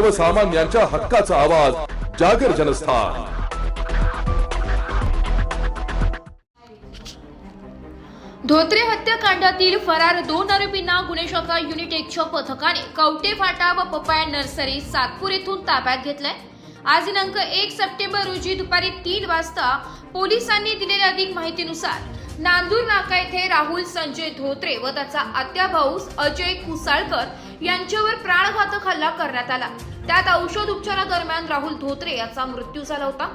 सर्वसामान्यांच्या हक्काचा आवाज जागर जनस्थान. धोत्रे हत्याकांडातील फरार दोन आरोपींना गुन्हे शाखा युनिट एकच्या पथकाने कवटे फाटा व पपाया नर्सरी सातपूर येथून ताब्यात घेतलाय. आज दिनांक एक सप्टेंबर रोजी दुपारी तीन वाजता पोलिसांनी दिलेल्या अधिक माहितीनुसार नांदूर नाका येथे राहुल संजय धोत्रे व त्याचा आत्या भाऊ अजय कुसाळकर यांच्यावर प्राणघातक हल्ला करण्यात आला. त्यात औषध उपचारादरम्यान राहुल धोत्रे याचा मृत्यू झाला होता.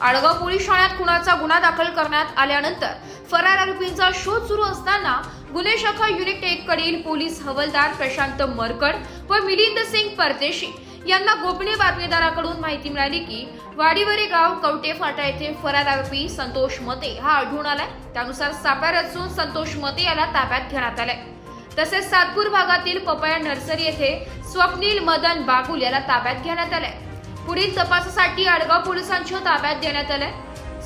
आडगाव पोलीस ठाण्यात खुनाचा गुन्हा दाखल करण्यात आल्यानंतर फरार आरोपींचा शोध सुरू असताना गुन्हे शाखा युनिट एक कडील पोलीस हवालदार प्रशांत मरकड व मिलिंद सिंग परदेशी यांना गोपनीय बातमीदाराकडून माहिती मिळाली की वाडीवरे गाव कवटे फाटा येथे फरार आरोपी संतोष मते हा आढळून आलाय. त्यानुसार सापळा असून संतोष मते याला ताब्यात घेण्यात आलाय. तसेच सातपूर भागातील पपया नर्सरी येथे स्वप्नील मदन बागुल याला ताब्यात घेण्यात आलाय. पुढील तपासासाठी आडगाव पोलिसांच्या ताब्यात देण्यात आलंय.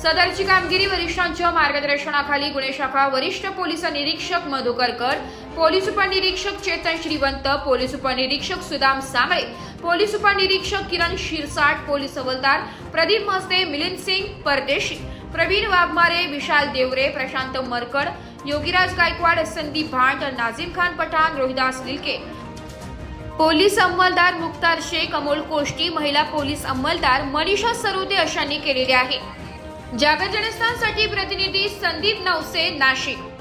सदरची कामगिरी वरिष्ठांच्या मार्गदर्शनाखाली गुन्हे शाखा वरिष्ठ पोलीस निरीक्षक मधुकरकर पोलीस उपनिरीक्षक चेतन श्रीवंत पोलीस उपनिरीक्षक सुदाम सामळे पोलीस उपनिरीक्षक किरण शिरसाट पोलीस हवलदार प्रदीप मस्ते मिलिंद सिंग परदेशी प्रवीण वाघमारे विशाल देवरे प्रशांत मरकड योगीराज गायकवाड संदीप भांड नाझीम खान पठाण रोहिदास लिलके. पोलीस अंमलदार मुक्तार शेख अमोल कोष्टी महिला पोलीस अंमलदार मनीषा सरोदे अशांनी केलेले आहे. जागजनस्थानसाठी प्रतिनिधी संदीप नवसे नाशिक.